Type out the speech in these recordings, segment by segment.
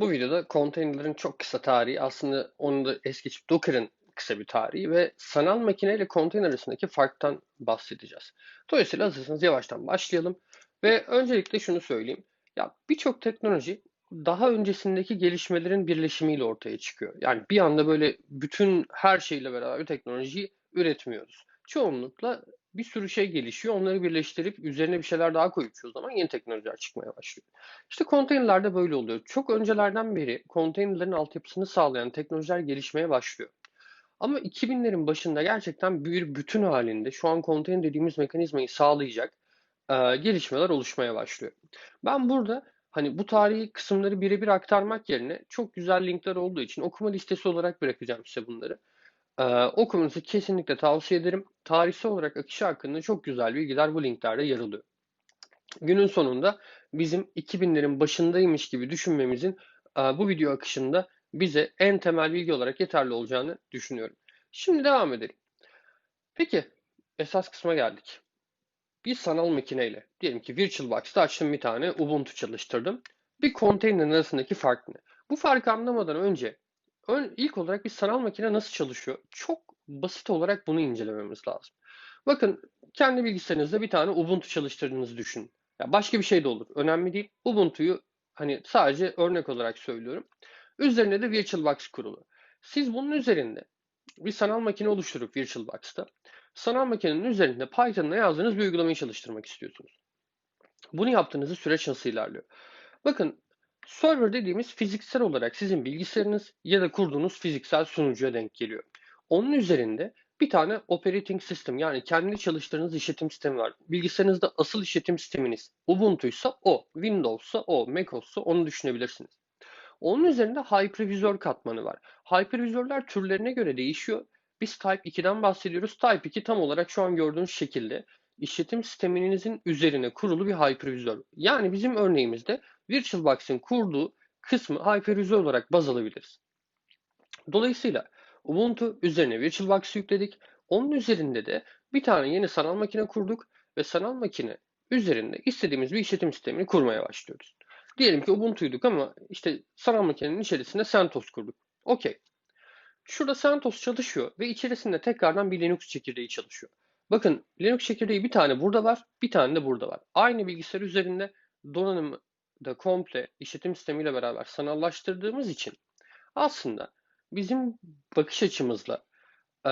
Bu videoda konteynerlerin çok kısa tarihi, aslında onu da es geçip Docker'ın kısa bir tarihi ve sanal makine ile konteyner arasındaki farktan bahsedeceğiz. Dolayısıyla hazırsanız yavaştan başlayalım. Ve öncelikle şunu söyleyeyim. Ya birçok teknoloji daha öncesindeki gelişmelerin birleşimiyle ortaya çıkıyor. Yani bir anda böyle bütün her şeyle beraber bir teknolojiyi üretmiyoruz. Çoğunlukla bir sürü şey gelişiyor. Onları birleştirip üzerine bir şeyler daha koyup o zaman yeni teknolojiler çıkmaya başlıyor. İşte konteynerlerde böyle oluyor. Çok öncelerden beri konteynerlerin altyapısını sağlayan teknolojiler gelişmeye başlıyor. Ama 2000'lerin başında gerçekten bir bütün halinde şu an konteyner dediğimiz mekanizmayı sağlayacak e, gelişmeler oluşmaya başlıyor. Ben burada hani bu tarihi kısımları birebir aktarmak yerine çok güzel linkler olduğu için okuma listesi olarak bırakacağım size bunları. Ee, okumanızı kesinlikle tavsiye ederim. Tarihsel olarak akışı hakkında çok güzel bilgiler bu linklerde yer alıyor. Günün sonunda bizim 2000'lerin başındaymış gibi düşünmemizin bu video akışında bize en temel bilgi olarak yeterli olacağını düşünüyorum. Şimdi devam edelim. Peki esas kısma geldik. Bir sanal makineyle diyelim ki VirtualBox'ta açtım bir tane Ubuntu çalıştırdım. Bir konteynerin arasındaki fark ne? Bu farkı anlamadan önce Ön, ilk olarak bir sanal makine nasıl çalışıyor? Çok basit olarak bunu incelememiz lazım. Bakın kendi bilgisayarınızda bir tane Ubuntu çalıştırdığınızı düşünün. Ya başka bir şey de olur. Önemli değil. Ubuntu'yu hani sadece örnek olarak söylüyorum. Üzerine de VirtualBox kurulu. Siz bunun üzerinde bir sanal makine oluşturup VirtualBox'ta sanal makinenin üzerinde Python'la yazdığınız bir uygulamayı çalıştırmak istiyorsunuz. Bunu yaptığınızda süreç nasıl ilerliyor? Bakın Server dediğimiz fiziksel olarak sizin bilgisayarınız ya da kurduğunuz fiziksel sunucuya denk geliyor. Onun üzerinde bir tane operating system yani kendi çalıştırdığınız işletim sistemi var. Bilgisayarınızda asıl işletim sisteminiz Ubuntu'ysa o, Windows'sa o, macOS'sa onu düşünebilirsiniz. Onun üzerinde hypervisor katmanı var. Hypervisörler türlerine göre değişiyor. Biz Type 2'den bahsediyoruz. Type 2 tam olarak şu an gördüğünüz şekilde işletim sisteminizin üzerine kurulu bir hypervisor. Yani bizim örneğimizde VirtualBox'ın kurduğu kısmı hypervisor olarak baz alabiliriz. Dolayısıyla Ubuntu üzerine VirtualBox yükledik. Onun üzerinde de bir tane yeni sanal makine kurduk ve sanal makine üzerinde istediğimiz bir işletim sistemini kurmaya başlıyoruz. Diyelim ki Ubuntu'yduk ama işte sanal makinenin içerisinde CentOS kurduk. Okey. Şurada CentOS çalışıyor ve içerisinde tekrardan bir Linux çekirdeği çalışıyor. Bakın Linux çekirdeği bir tane burada var, bir tane de burada var. Aynı bilgisayar üzerinde donanımı da komple işletim sistemiyle beraber sanallaştırdığımız için aslında bizim bakış açımızla e,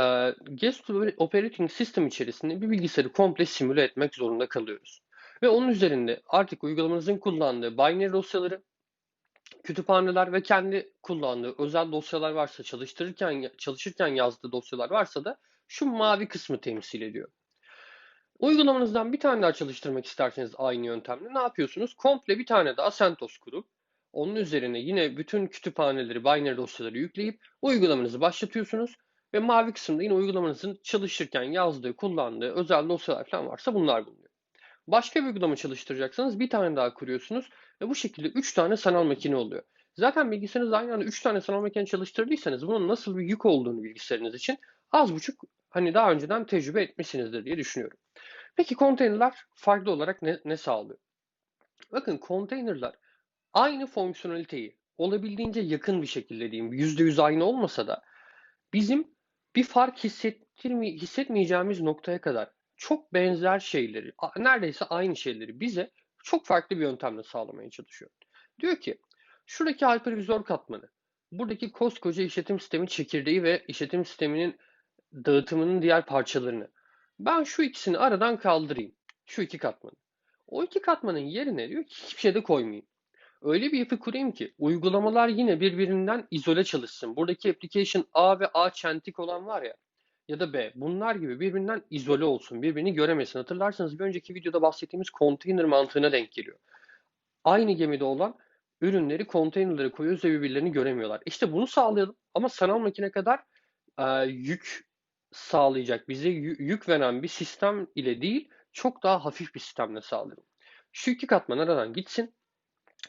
guest operating system içerisinde bir bilgisayarı komple simüle etmek zorunda kalıyoruz. Ve onun üzerinde artık uygulamanızın kullandığı binary dosyaları, kütüphaneler ve kendi kullandığı özel dosyalar varsa çalıştırırken çalışırken yazdığı dosyalar varsa da şu mavi kısmı temsil ediyor. Uygulamanızdan bir tane daha çalıştırmak isterseniz aynı yöntemle ne yapıyorsunuz? Komple bir tane daha CentOS kurup onun üzerine yine bütün kütüphaneleri, binary dosyaları yükleyip uygulamanızı başlatıyorsunuz ve mavi kısımda yine uygulamanızın çalışırken yazdığı, kullandığı özel dosyalar falan varsa bunlar bulunuyor. Başka bir uygulama çalıştıracaksanız bir tane daha kuruyorsunuz ve bu şekilde 3 tane sanal makine oluyor. Zaten bilgisayarınızda aynı anda 3 tane sanal makine çalıştırdıysanız bunun nasıl bir yük olduğunu bilgisayarınız için az buçuk hani daha önceden tecrübe etmişsinizdir diye düşünüyorum. Peki konteynerler farklı olarak ne, ne sağlıyor? Bakın konteynerler aynı fonksiyoneliteyi olabildiğince yakın bir şekilde diyeyim %100 aynı olmasa da bizim bir fark hissettirme, hissetmeyeceğimiz noktaya kadar çok benzer şeyleri, neredeyse aynı şeyleri bize çok farklı bir yöntemle sağlamaya çalışıyor. Diyor ki şuradaki hypervisor katmanı, buradaki koskoca işletim sistemi çekirdeği ve işletim sisteminin dağıtımının diğer parçalarını ben şu ikisini aradan kaldırayım. Şu iki katmanı. O iki katmanın yerine diyor ki hiçbir şey de koymayayım. Öyle bir yapı kurayım ki uygulamalar yine birbirinden izole çalışsın. Buradaki application A ve A çentik olan var ya ya da B bunlar gibi birbirinden izole olsun. Birbirini göremesin. Hatırlarsanız bir önceki videoda bahsettiğimiz container mantığına denk geliyor. Aynı gemide olan ürünleri konteynerlere koyuyoruz ve birbirlerini göremiyorlar. İşte bunu sağlayalım ama sanal makine kadar e, yük sağlayacak, bize yük veren bir sistem ile değil, çok daha hafif bir sistemle sağlayalım. Şu iki katman aradan gitsin.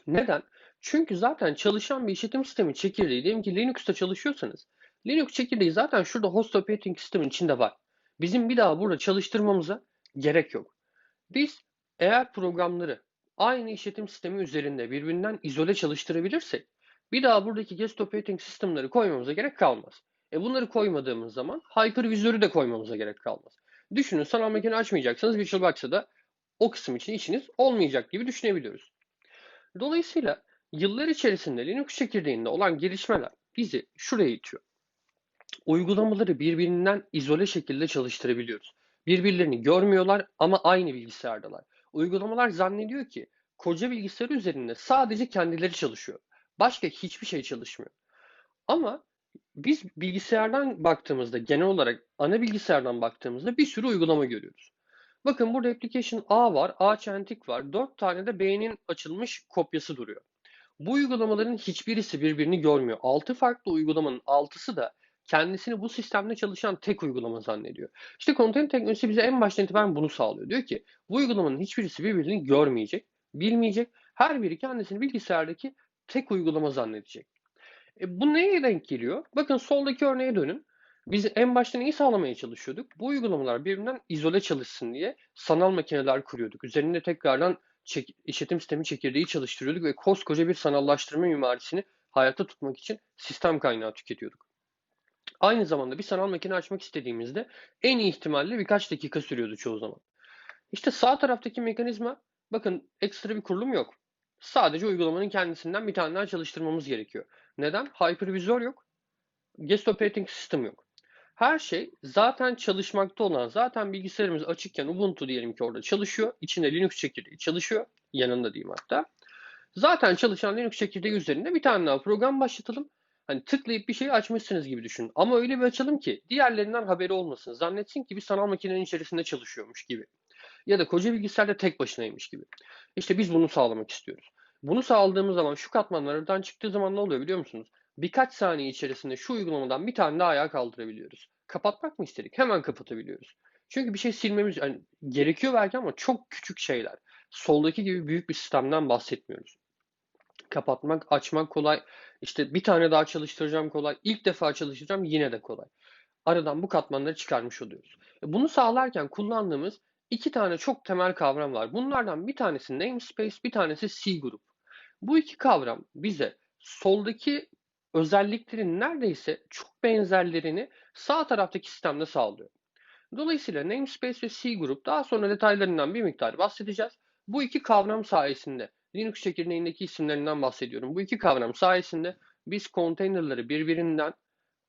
Neden? Çünkü zaten çalışan bir işletim sistemi çekirdeği, diyelim ki Linux'ta çalışıyorsanız, Linux çekirdeği zaten şurada host operating sistemin içinde var. Bizim bir daha burada çalıştırmamıza gerek yok. Biz eğer programları aynı işletim sistemi üzerinde birbirinden izole çalıştırabilirsek, bir daha buradaki guest operating system'ları koymamıza gerek kalmaz. E bunları koymadığımız zaman hypervizörü de koymamıza gerek kalmaz. Düşünün sanal makine açmayacaksanız VirtualBox'a da o kısım için işiniz olmayacak gibi düşünebiliyoruz. Dolayısıyla yıllar içerisinde Linux çekirdeğinde olan gelişmeler bizi şuraya itiyor. Uygulamaları birbirinden izole şekilde çalıştırabiliyoruz. Birbirlerini görmüyorlar ama aynı bilgisayardalar. Uygulamalar zannediyor ki koca bilgisayar üzerinde sadece kendileri çalışıyor. Başka hiçbir şey çalışmıyor. Ama biz bilgisayardan baktığımızda genel olarak ana bilgisayardan baktığımızda bir sürü uygulama görüyoruz. Bakın burada application A var, A çentik var. 4 tane de B'nin açılmış kopyası duruyor. Bu uygulamaların hiçbirisi birbirini görmüyor. 6 farklı uygulamanın 6'sı da kendisini bu sistemde çalışan tek uygulama zannediyor. İşte container teknolojisi bize en baştan itibaren bunu sağlıyor. Diyor ki bu uygulamanın hiçbirisi birbirini görmeyecek, bilmeyecek. Her biri kendisini bilgisayardaki tek uygulama zannedecek. E, bu neye denk geliyor? Bakın soldaki örneğe dönün. Biz en başta neyi sağlamaya çalışıyorduk? Bu uygulamalar birbirinden izole çalışsın diye sanal makineler kuruyorduk. Üzerinde tekrardan çek, işletim sistemi çekirdeği çalıştırıyorduk ve koskoca bir sanallaştırma mimarisini hayatta tutmak için sistem kaynağı tüketiyorduk. Aynı zamanda bir sanal makine açmak istediğimizde en iyi ihtimalle birkaç dakika sürüyordu çoğu zaman. İşte sağ taraftaki mekanizma bakın ekstra bir kurulum yok. Sadece uygulamanın kendisinden bir tane daha çalıştırmamız gerekiyor. Neden? Hypervizör yok. Guest Operating System yok. Her şey zaten çalışmakta olan, zaten bilgisayarımız açıkken Ubuntu diyelim ki orada çalışıyor. İçinde Linux çekirdeği çalışıyor. Yanında diyeyim hatta. Zaten çalışan Linux çekirdeği üzerinde bir tane daha program başlatalım. Hani tıklayıp bir şeyi açmışsınız gibi düşünün. Ama öyle bir açalım ki diğerlerinden haberi olmasın. Zannetsin ki bir sanal makinenin içerisinde çalışıyormuş gibi. Ya da koca bilgisayarda tek başınaymış gibi. İşte biz bunu sağlamak istiyoruz. Bunu sağladığımız zaman şu katmanlardan çıktığı zaman ne oluyor biliyor musunuz? Birkaç saniye içerisinde şu uygulamadan bir tane daha ayağa kaldırabiliyoruz. Kapatmak mı istedik? Hemen kapatabiliyoruz. Çünkü bir şey silmemiz yani gerekiyor belki ama çok küçük şeyler. Soldaki gibi büyük bir sistemden bahsetmiyoruz. Kapatmak, açmak kolay. İşte bir tane daha çalıştıracağım kolay. İlk defa çalıştıracağım yine de kolay. Aradan bu katmanları çıkarmış oluyoruz. E, bunu sağlarken kullandığımız iki tane çok temel kavram var. Bunlardan bir tanesi namespace, bir tanesi C grup. Bu iki kavram bize soldaki özelliklerin neredeyse çok benzerlerini sağ taraftaki sistemde sağlıyor. Dolayısıyla namespace ve C grup daha sonra detaylarından bir miktar bahsedeceğiz. Bu iki kavram sayesinde Linux çekirdeğindeki isimlerinden bahsediyorum. Bu iki kavram sayesinde biz konteynerları birbirinden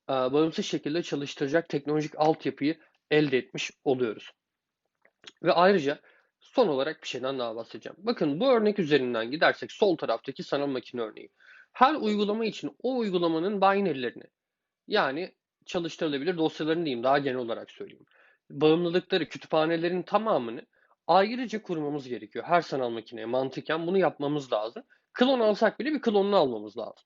e, bağımsız şekilde çalıştıracak teknolojik altyapıyı elde etmiş oluyoruz. Ve ayrıca son olarak bir şeyden daha bahsedeceğim. Bakın bu örnek üzerinden gidersek sol taraftaki sanal makine örneği. Her uygulama için o uygulamanın binary'lerini yani çalıştırılabilir dosyalarını diyeyim daha genel olarak söyleyeyim. Bağımlılıkları, kütüphanelerin tamamını ayrıca kurmamız gerekiyor. Her sanal makineye mantıken bunu yapmamız lazım. Klon alsak bile bir klonunu almamız lazım.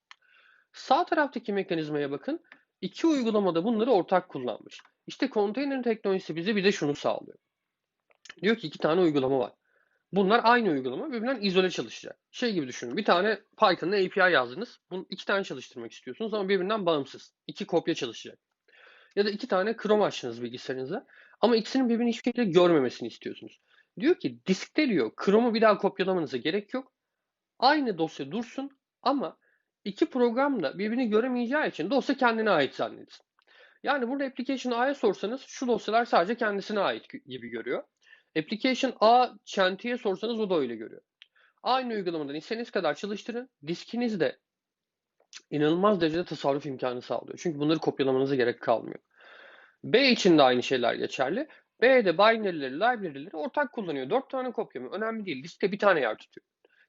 Sağ taraftaki mekanizmaya bakın. İki uygulamada bunları ortak kullanmış. İşte konteyner teknolojisi bize bir de şunu sağlıyor. Diyor ki iki tane uygulama var. Bunlar aynı uygulama birbirinden izole çalışacak. Şey gibi düşünün. Bir tane Python'da API yazdınız. Bunu iki tane çalıştırmak istiyorsunuz ama birbirinden bağımsız. İki kopya çalışacak. Ya da iki tane Chrome açtınız bilgisayarınıza. Ama ikisinin birbirini hiçbir şekilde görmemesini istiyorsunuz. Diyor ki diskte diyor Chrome'u bir daha kopyalamanıza gerek yok. Aynı dosya dursun ama iki program da birbirini göremeyeceği için dosya kendine ait zannetsin. Yani burada application A'ya sorsanız şu dosyalar sadece kendisine ait gibi görüyor. Application A çentiye sorsanız o da öyle görüyor. Aynı uygulamadan istediğiniz kadar çalıştırın. Diskiniz de inanılmaz derecede tasarruf imkanı sağlıyor. Çünkü bunları kopyalamanıza gerek kalmıyor. B için de aynı şeyler geçerli. B'de binary'leri, library'leri ortak kullanıyor. Dört tane kopya mı? Önemli değil. Diskte bir tane yer tutuyor.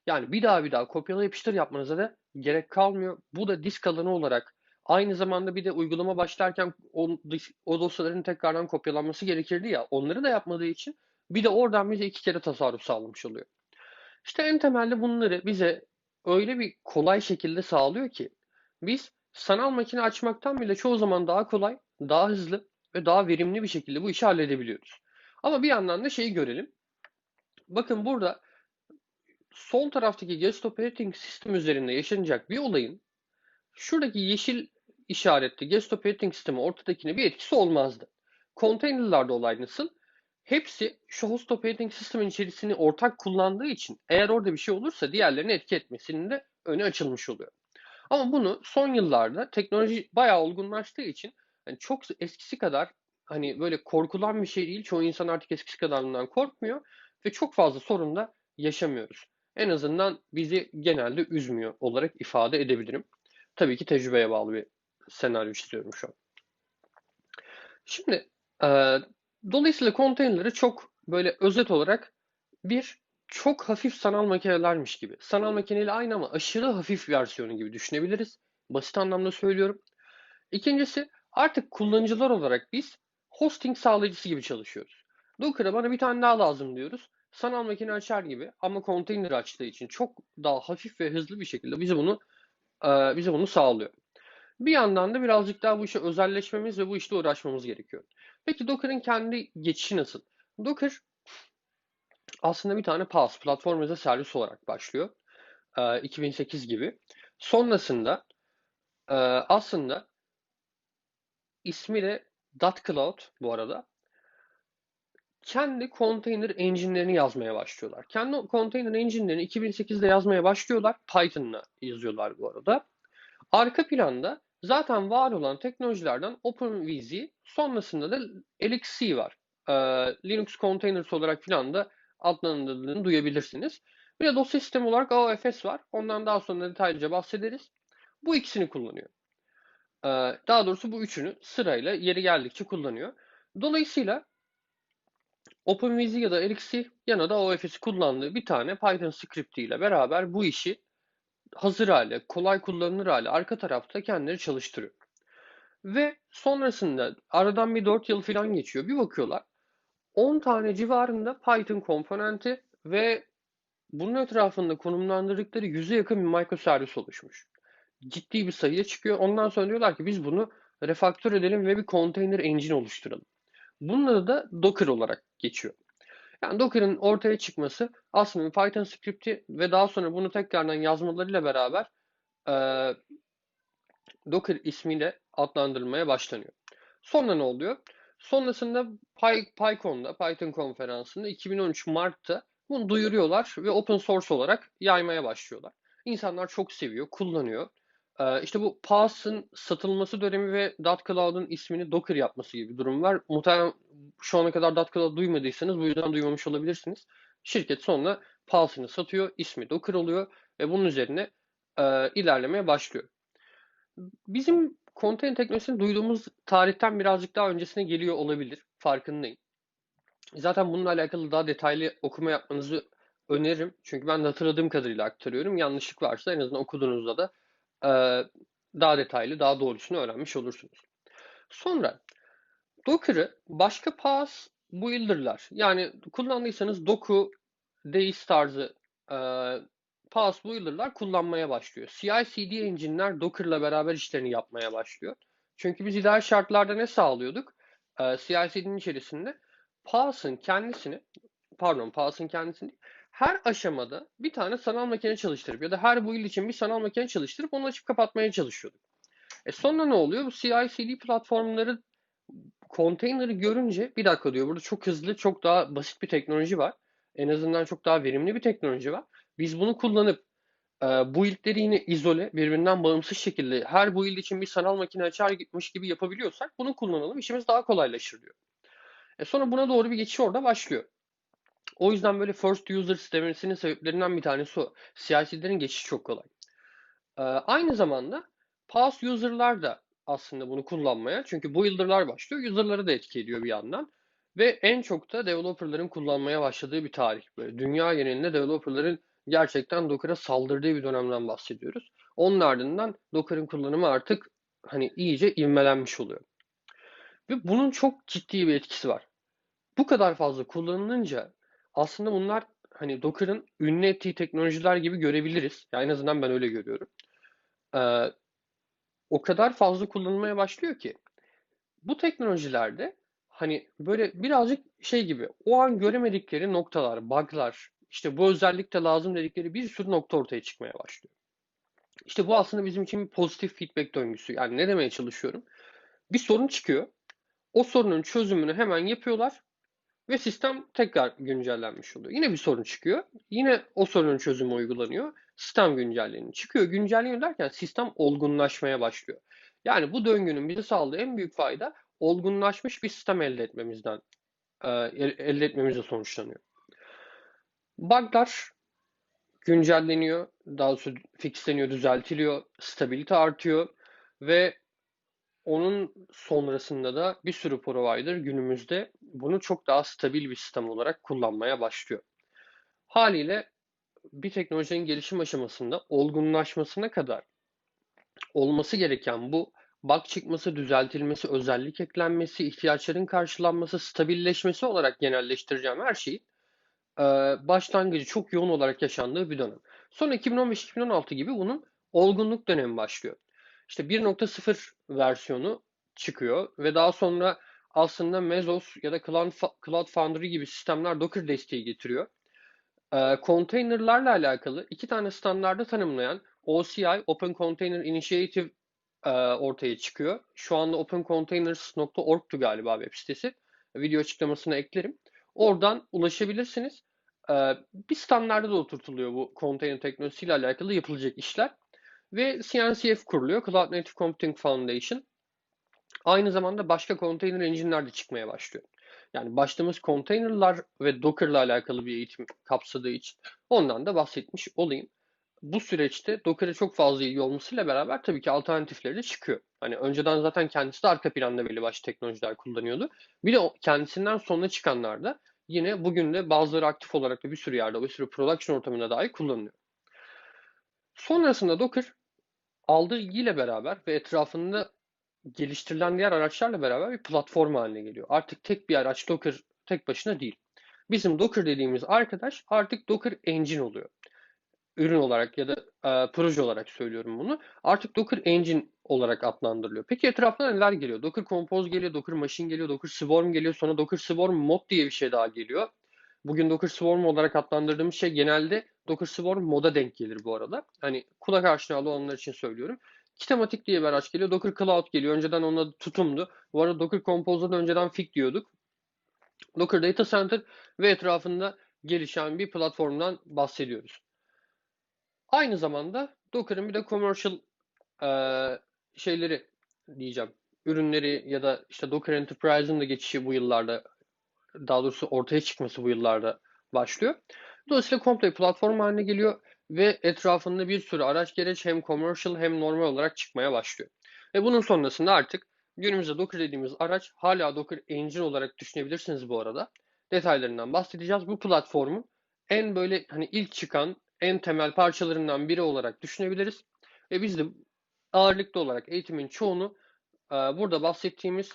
Yani bir daha bir daha kopyala yapıştır yapmanıza da gerek kalmıyor. Bu da disk alanı olarak aynı zamanda bir de uygulama başlarken o, o dosyaların tekrardan kopyalanması gerekirdi ya. Onları da yapmadığı için bir de oradan bize iki kere tasarruf sağlamış oluyor. İşte en temelde bunları bize öyle bir kolay şekilde sağlıyor ki biz sanal makine açmaktan bile çoğu zaman daha kolay, daha hızlı ve daha verimli bir şekilde bu işi halledebiliyoruz. Ama bir yandan da şeyi görelim. Bakın burada sol taraftaki guest operating system üzerinde yaşanacak bir olayın şuradaki yeşil işaretli guest operating sistemi ortadakine bir etkisi olmazdı. Container'larda olay nasıl? Hepsi şu host operating system'in içerisini ortak kullandığı için eğer orada bir şey olursa diğerlerini etki etmesinin de önü açılmış oluyor. Ama bunu son yıllarda teknoloji bayağı olgunlaştığı için hani çok eskisi kadar hani böyle korkulan bir şey değil. Çoğu insan artık eskisi kadar bundan korkmuyor ve çok fazla sorun da yaşamıyoruz. En azından bizi genelde üzmüyor olarak ifade edebilirim. Tabii ki tecrübeye bağlı bir senaryo çiziyorum şu an. Şimdi dolayısıyla konteynerleri çok böyle özet olarak bir çok hafif sanal makinelermiş gibi. Sanal makineyle aynı ama aşırı hafif versiyonu gibi düşünebiliriz. Basit anlamda söylüyorum. İkincisi artık kullanıcılar olarak biz hosting sağlayıcısı gibi çalışıyoruz. Docker'a bana bir tane daha lazım diyoruz. Sanal makine açar gibi ama konteyner açtığı için çok daha hafif ve hızlı bir şekilde bize bunu e, bize bunu sağlıyor. Bir yandan da birazcık daha bu işe özelleşmemiz ve bu işte uğraşmamız gerekiyor. Peki Docker'ın kendi geçişi nasıl? Docker aslında bir tane PaaS, Platform as a Service olarak başlıyor. 2008 gibi. Sonrasında aslında ismi de .cloud bu arada. Kendi container engine'lerini yazmaya başlıyorlar. Kendi container engine'lerini 2008'de yazmaya başlıyorlar. Python'la yazıyorlar bu arada. Arka planda zaten var olan teknolojilerden OpenVZ, sonrasında da LXC var. Linux Containers olarak filan da adlandırıldığını duyabilirsiniz. Bir de dosya sistemi olarak AOFS var. Ondan daha sonra detaylıca bahsederiz. Bu ikisini kullanıyor. Ee, daha doğrusu bu üçünü sırayla yeri geldikçe kullanıyor. Dolayısıyla OpenVZ ya da Elixir yana da OFS'i kullandığı bir tane Python script ile beraber bu işi hazır hale, kolay kullanılır hale arka tarafta kendileri çalıştırıyor. Ve sonrasında aradan bir 4 yıl falan geçiyor. Bir bakıyorlar 10 tane civarında Python komponenti ve bunun etrafında konumlandırdıkları 100'e yakın bir microservis oluşmuş. Ciddi bir sayıya çıkıyor. Ondan sonra diyorlar ki biz bunu refaktör edelim ve bir container engine oluşturalım. Bunun adı da Docker olarak geçiyor. Yani Docker'ın ortaya çıkması aslında Python script'i ve daha sonra bunu tekrardan yazmalarıyla beraber e, Docker ismiyle adlandırılmaya başlanıyor. Sonra ne oluyor? Sonrasında Py, PyCon'da, Python konferansında 2013 Mart'ta bunu duyuruyorlar ve open source olarak yaymaya başlıyorlar. İnsanlar çok seviyor, kullanıyor. Ee, işte bu PaaS'ın satılması dönemi ve .cloud'un ismini Docker yapması gibi bir durum var. Muhtemelen şu ana kadar .cloud duymadıysanız bu yüzden duymamış olabilirsiniz. Şirket sonra PaaS'ını satıyor, ismi Docker oluyor ve bunun üzerine e, ilerlemeye başlıyor. Bizim container teknolojisini duyduğumuz tarihten birazcık daha öncesine geliyor olabilir. Farkındayım. Zaten bununla alakalı daha detaylı okuma yapmanızı öneririm. Çünkü ben hatırladığım kadarıyla aktarıyorum. Yanlışlık varsa en azından okuduğunuzda da daha detaylı, daha doğrusunu öğrenmiş olursunuz. Sonra Docker'ı başka pass builder'lar yani kullandıysanız Doku, Deis tarzı e, pass builder'lar kullanmaya başlıyor. CI/CD engine'ler Docker'la beraber işlerini yapmaya başlıyor. Çünkü biz ideal şartlarda ne sağlıyorduk? Ee, CI/CD'nin içerisinde PaaS'ın kendisini, pardon PaaS'ın kendisini her aşamada bir tane sanal makine çalıştırıp ya da her build için bir sanal makine çalıştırıp onu açıp kapatmaya çalışıyorduk. E sonra ne oluyor? Bu CI/CD platformları konteyneri görünce bir dakika diyor burada çok hızlı, çok daha basit bir teknoloji var. En azından çok daha verimli bir teknoloji var. Biz bunu kullanıp e, bu ilkleri yine izole, birbirinden bağımsız şekilde her bu il için bir sanal makine açar gitmiş gibi yapabiliyorsak bunu kullanalım. İşimiz daha kolaylaşır diyor. E sonra buna doğru bir geçiş orada başlıyor. O yüzden böyle first user demesinin sebeplerinden bir tanesi o. Siyasilerin geçişi çok kolay. E, aynı zamanda past user'lar da aslında bunu kullanmaya. Çünkü bu builder'lar başlıyor. User'ları da etki ediyor bir yandan. Ve en çok da developer'ların kullanmaya başladığı bir tarih. Böyle dünya genelinde developer'ların gerçekten Docker'a saldırdığı bir dönemden bahsediyoruz. Onun ardından Docker'ın kullanımı artık hani iyice ivmelenmiş oluyor. Ve bunun çok ciddi bir etkisi var. Bu kadar fazla kullanılınca aslında bunlar hani Docker'ın ünlü ettiği teknolojiler gibi görebiliriz. Yani en azından ben öyle görüyorum. Ee, o kadar fazla kullanılmaya başlıyor ki bu teknolojilerde hani böyle birazcık şey gibi o an göremedikleri noktalar, bug'lar, işte bu özellik de lazım dedikleri bir sürü nokta ortaya çıkmaya başlıyor. İşte bu aslında bizim için bir pozitif feedback döngüsü. Yani ne demeye çalışıyorum? Bir sorun çıkıyor. O sorunun çözümünü hemen yapıyorlar ve sistem tekrar güncellenmiş oluyor. Yine bir sorun çıkıyor. Yine o sorunun çözümü uygulanıyor sistem güncelleniyor. Çıkıyor güncelleniyor derken sistem olgunlaşmaya başlıyor. Yani bu döngünün bize sağladığı en büyük fayda olgunlaşmış bir sistem elde etmemizden e, elde etmemizle sonuçlanıyor. Bug'lar güncelleniyor, daha doğrusu fixleniyor, düzeltiliyor, stabilite artıyor ve onun sonrasında da bir sürü provider günümüzde bunu çok daha stabil bir sistem olarak kullanmaya başlıyor. Haliyle bir teknolojinin gelişim aşamasında olgunlaşmasına kadar olması gereken bu bug çıkması, düzeltilmesi, özellik eklenmesi, ihtiyaçların karşılanması, stabilleşmesi olarak genelleştireceğim her şeyi e, başlangıcı çok yoğun olarak yaşandığı bir dönem. Sonra 2015-2016 gibi bunun olgunluk dönemi başlıyor. İşte 1.0 versiyonu çıkıyor ve daha sonra aslında Mesos ya da Cloud Foundry gibi sistemler Docker desteği getiriyor. E, alakalı iki tane standardı tanımlayan OCI, Open Container Initiative e, ortaya çıkıyor. Şu anda opencontainers.org'tu galiba web sitesi. Video açıklamasına eklerim. Oradan ulaşabilirsiniz. E, bir standarda da oturtuluyor bu container teknolojisiyle alakalı yapılacak işler. Ve CNCF kuruluyor. Cloud Native Computing Foundation. Aynı zamanda başka container engine'ler de çıkmaya başlıyor. Yani başladığımız containerlar ve Docker'la alakalı bir eğitim kapsadığı için ondan da bahsetmiş olayım. Bu süreçte Docker'e çok fazla ilgi olmasıyla beraber tabii ki alternatifleri de çıkıyor. Hani önceden zaten kendisi de arka planda belli başlı teknolojiler kullanıyordu. Bir de kendisinden sonra çıkanlar da yine bugün de bazıları aktif olarak da bir sürü yerde, bir sürü production ortamına dahi kullanılıyor. Sonrasında Docker aldığı ilgiyle beraber ve etrafında geliştirilen diğer araçlarla beraber bir platform haline geliyor. Artık tek bir araç Docker tek başına değil. Bizim Docker dediğimiz arkadaş artık Docker Engine oluyor. Ürün olarak ya da e, proje olarak söylüyorum bunu. Artık Docker Engine olarak adlandırılıyor. Peki etrafına neler geliyor? Docker Compose geliyor, Docker Machine geliyor, Docker Swarm geliyor, sonra Docker Swarm Mod diye bir şey daha geliyor. Bugün Docker Swarm olarak adlandırdığımız şey genelde Docker Swarm moda denk gelir bu arada. Hani kulak aşinalı olanlar için söylüyorum. Kitematik diye bir araç geliyor. Docker Cloud geliyor. Önceden onun tutumdu. Bu arada Docker Compose'da da önceden Fig diyorduk. Docker Data Center ve etrafında gelişen bir platformdan bahsediyoruz. Aynı zamanda Docker'ın bir de commercial e, şeyleri diyeceğim. Ürünleri ya da işte Docker Enterprise'ın da geçişi bu yıllarda daha doğrusu ortaya çıkması bu yıllarda başlıyor. Dolayısıyla komple platform haline geliyor ve etrafında bir sürü araç gereç hem commercial hem normal olarak çıkmaya başlıyor. Ve bunun sonrasında artık günümüzde Docker dediğimiz araç hala Docker Engine olarak düşünebilirsiniz bu arada. Detaylarından bahsedeceğiz. Bu platformu en böyle hani ilk çıkan en temel parçalarından biri olarak düşünebiliriz. Ve biz de ağırlıklı olarak eğitimin çoğunu burada bahsettiğimiz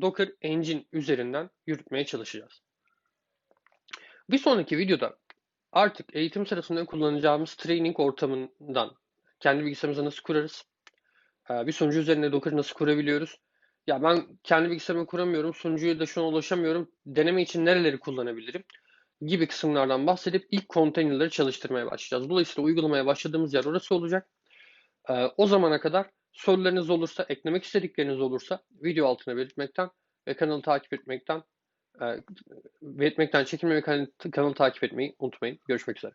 Docker Engine üzerinden yürütmeye çalışacağız. Bir sonraki videoda artık eğitim sırasında kullanacağımız training ortamından kendi bilgisayarımıza nasıl kurarız? E, bir sunucu üzerinde Docker nasıl kurabiliyoruz? Ya ben kendi bilgisayarımı kuramıyorum, sunucuya da şu an ulaşamıyorum. Deneme için nereleri kullanabilirim? gibi kısımlardan bahsedip ilk konteynerleri çalıştırmaya başlayacağız. Dolayısıyla uygulamaya başladığımız yer orası olacak. Ee, o zamana kadar sorularınız olursa, eklemek istedikleriniz olursa video altına belirtmekten ve kanalı takip etmekten e, belirtmekten çekinmeyi ve kanalı takip etmeyi unutmayın. Görüşmek üzere.